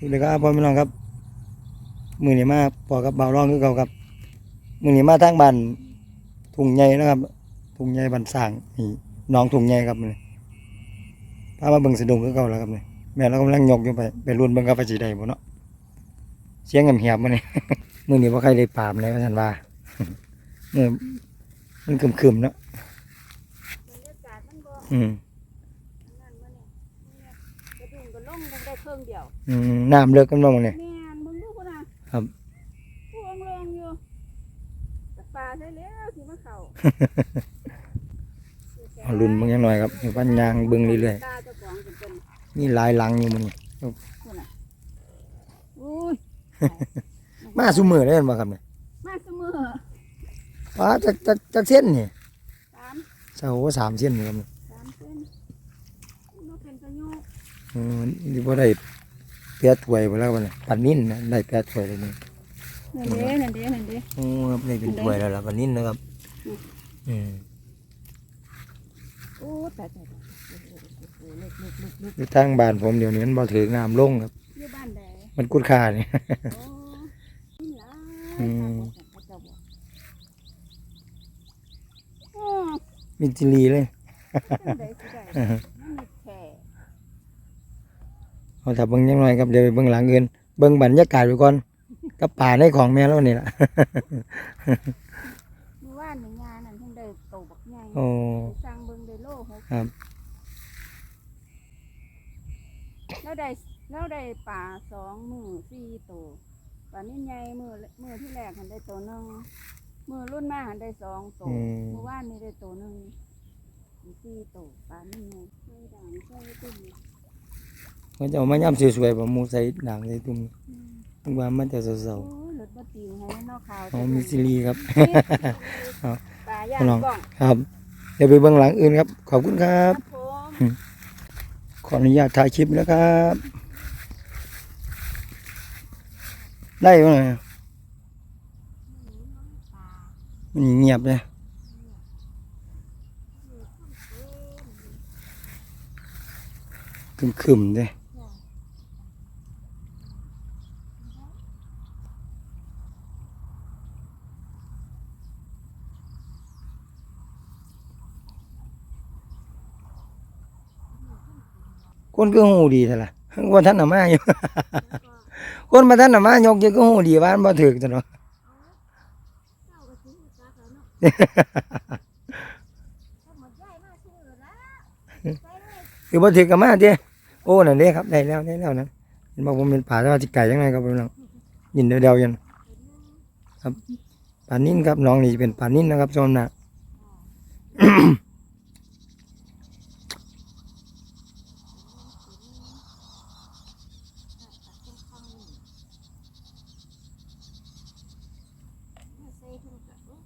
สวัสดีครับพ่อพี่น้องครับมือนี้มาพอกับเบาร้องคือเก่าครับมือนี้มาทางบ้านทุ่งใหญ่นะครับทุ่งใหญ่บ้านสร้างนี่หน้องทุ่งใหญ่ครับนี่พามาเบิ่งสะดุ้งคือเก่าแล้วครับนี่แม่เรากำลังยกอยู่ไปไปรุ่นเบิ่งกับว่าสิได้บ่เนาะเสียงเหียบๆมานี่มือนี้บ่ใครได้ปรามเลยว่าซั่นว่ามือมันครึมๆเนาะบรรยากาศมันบ่อืม นั่นบ่เนี่ยเนี่ยกระดุมกระล่มกันได้เครื่ องเดียวอืมน้ำเลิกกันบ่มื้อนี้แม่นมึงดูพุ่นน่ะครับ พวงเรงอยู่แต่ปลาใช่แล้วสิมาเข้าเอารุ่นเบิ่งจังหน่อยครับอยู่บ้านยางเบิ่งเรื่อยตาเจ้าของเป็นเป็นๆมีหลายหลังอยู่มื้อนี้พุ่นน่ะอุ้ยมาซุมื้อเลยแม่นบ่ครับเนี่ยมาเสมอว้าจักจักจักเส้นนี่สามเสาสามเส้นนี่ครับนี่สามเส้นมันเป็นประโยชน์อืมนี่บ่ได้ แปดถ้วยบ่แล้วบัดนี้ปันนินนะได้แปดถ้วยเลยนี่นั่นเด้นั่นเด้นั่นเด้โอ้ครับได้เป็นถ้วยแล้วล่ะปันนินนะครับ อืมโอ้ตายตายตายโอ้โหเล็กเล็กเล็กเล็กอยู่ทางบ้านผมเดี๋ยวนี้มันบ่ถึงน้ำลงครับ อยู่บ้านใดมันกุดค่านี่โอ้นี่ล่ะอืมเขาเจ้าบอกโอ้มีจิลีเลย จังใดสิได้ อ่าฮะ มันมีแค่ เอาถ้าเบิ่งจังหน่อยครับเดี๋ยวไปเบิ่งหลังอื่นเบิ่งบรรยากาศไปก่อนกับป่าในของแม่แล้วนี่ล่ะเมื่อวานในงานนั่นเพิ่งได้โตบักใหญ่โอ้ไปสร้างเบิ่งได้โลหกครับแล้วได้แล้วได้ป่าสองมือสี่โตป่านี่ใหญ่มือมือที่แรกหันได้โตหนึ่งมือรุ่นมาหันได้สองโตอืมเมื่อวานนี่ได้โตหนึ่งมีสี่โตป่านี่ใหญ่ใช่ด่างใช่ตุ้ม เขาจะเอามาย่ำสวยๆบ่หมูใส่ด่างใส่ตุ้มอืมถึงว่ามันจะเศร้าโอ้ยรถบัตีให้นอกขาวๆอ๋อมีจิลีครับเอาป่าย่างลองกล่องครับ เดี๋ยวไปเบื้องหลังอื่นครับ ขอบคุณครับครับผมขออนุญาตถ่ายคลิปแล้วครับ ได้ไหมมันเงียบเลยคึมๆเลย คนก็หูดีแต่ละคนท่านหนามาอยู่คนมาท่านหนามายกยังก็หูดีว่ามันบ่ถึกจังเนาะเจ้าก็ซื้อจักแล้วเนาะถ้าหมากซื้อแล้วไปเลยคือบ่ถึกก็มาเด้โอ้นั่นเด้ครับได้แล้วได้แล้วนะเห็นบอกผมเป็นป่าแต่ว่าสิไก่ยังไงครับพี่น้องยินเดียวๆยันครับป่านิ่นครับน้องนี่เป็นป่านิ่นนะครับชมนะ ใส่ถุงกระเป๋า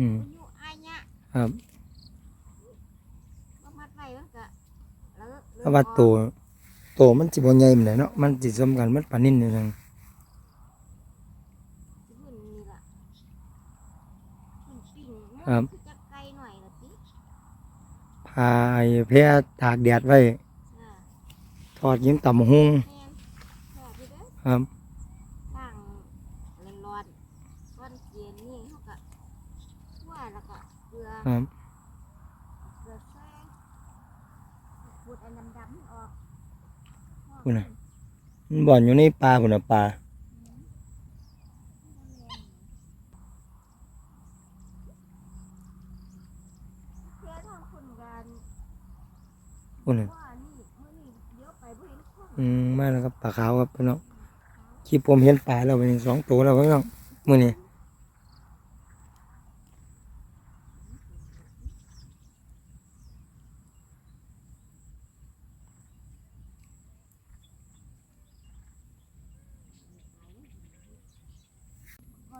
อืมอยู่อายเนี่ยครับบ่มัดไว้แล้วก็แล้วเพราะว่าโตโตมันสิบ่ใหญ่ปานใดเนาะมันสิสมกันมันป่านิ่นนี่นึงสิบุ่นนี่ล่ะปิ้งปิ้งๆครับคือจักไกลหน่อยละสิพายแพร่ตากแดดไว้อ่าทอดยิงต่ำหุงแม่นแค่ที่เด้อครับ ล้างร้อนๆก้อนเย็นนี่เขาก็คั่วแล้วก็เกลือ ครับเกลือแซ่ขูดอันดำๆออกพุ่นะมันบ่อนอยู่ในป่าพุ่นะป่าอทางคนกันพุ่นะว่านี่เมื่อนี่เดี๋ยวไปบ่เห็นคนอืมมาแล้วครับปลาขาวครับพี่น้องคลิปผมเห็นปลาแล้วเป็นสองตัวแล้วพี่น้องมือนี้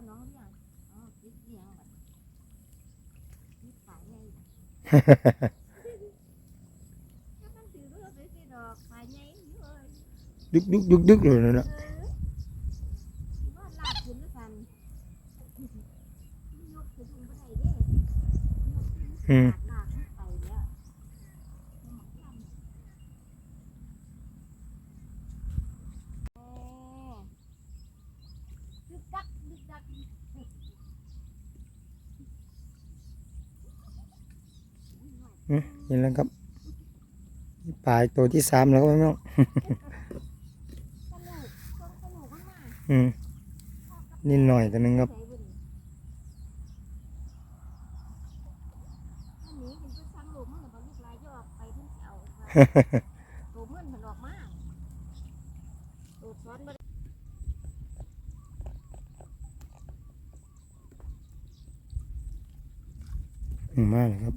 ก็น้องเลี้ยง นี่นแล้วครับปลายตัวที่สามแล้วก็ไม่ต้องอืมนิดหน่อยตัวนึงครับฮ่าฮ่า มากเลยครับ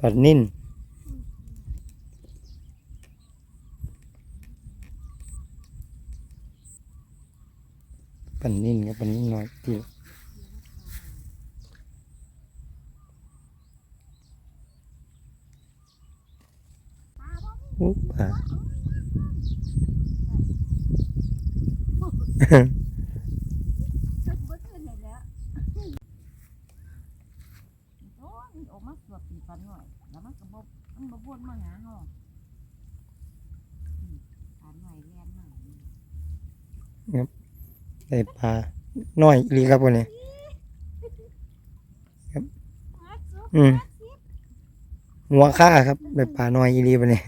ปัดนิ่นปันนิ่นครับปันนิ่นน้อยที่อุ๊บอะ ตึกบ่ขึ้นเลยแล้วโอ้ยมันออกมา สวบปีปันหน่อย แล้วมันก็บ่มันบ่วนมาหาเฮาอืมปันหน่อยแล่นมาได้ปลาน้อยอีหลีครับวันนี้หาซุกอืมหาซิบหัวค่าครับได้ปลาน้อยอีหลีวันนี้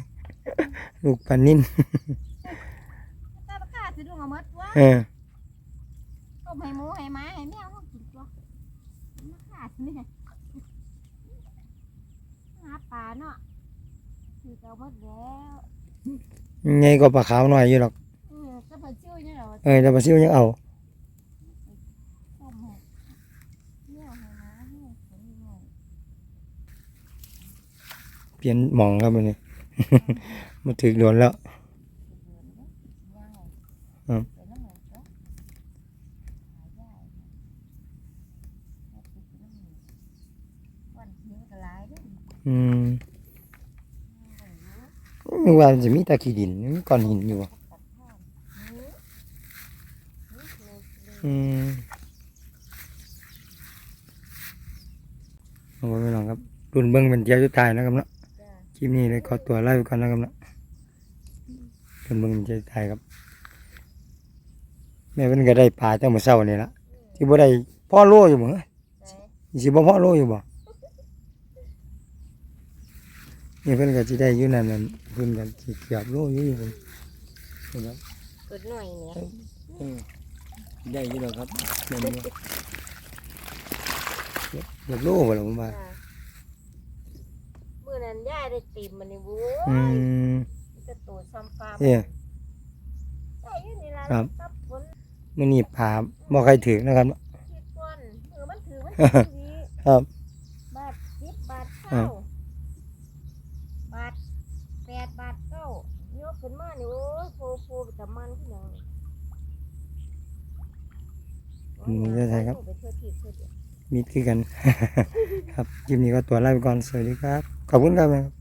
ลูกปันนิ่นตาปากกาสิดูเอาหมดตัวเออต้มให้หมูให้หมาให้แมวเขากินตัวมันขาดเนี่ยหา ปลาเนาะคือเอาหมดแล้วไงก็ปลาขาวน้อยอยู่หรอกเออก็พอจิ้วเนี่ยเหรอเออแต่ปลาซิวยังเอาต้มให้แมวให้หมาให้คนหน่อยเปลี่ยนหมองครับวันนี้มาถึกโดนแล้วเดือนเนาะย่าง อืม เป็นน้ำหมูก็หายได้แล้วติดเป็นน้ำหมูวั นเทียงก็หลายเด้ออืมยูว่าจะมีตะขี้ดินมีก้อนหินอยู่อะอืมเอาไว้ไม่ลองครับรุ่นเบิ้งเป็นเที่ยวสุดท้ายนะครับเนาะคลิปนี้เลยขอตัวไล่ไปก่อนนะครับเนาะรุ่นเบิ้งเป็นเที่ยวสุดท้ายครับแม่เพิ่นก็ได้ปลาตั้งแต่เช้านี่ละที่บ่ได้พ่อโลอยู่บ่ไหนสิบ่พ่อโลอยู่บ่ นี่เพิ่นก็สิได้อยู่นั่นนั่นเพิ่นก็สิเกือบโลอยู่อยู่เพิ่นเพิ่นครับกดหน่อยเนี่ยเออได้อยู่แล้วครับแม่นบ่เกือบโลบ่ล่ะผมว่าจ้ะมื่อนั้นย่าได้ตีมมันนี่บู๊อืมจะตูดซ้ำฟ้าเอ้ย ได้อยืนนี่ละครับตับฝนมื้อนี้ปลาบ่ใครถึกนะครับเนาะคิดก่อนเออมันถือมันถือดีครับ บาทสิบบาทอ่าเก้าบาทแปดบาทเก้ายก ขึ้นมานี่โอ้ยโฟโฟไปกับมันขึ้นยังอืมได้ใช่ครับ ไปเที่ยวทิพย์เที่ยวเดียว มีดคือกัน ครับคลิปนี้ก็ตัวลาไปก่อนสวัสดีครับ ขอบคุณครับ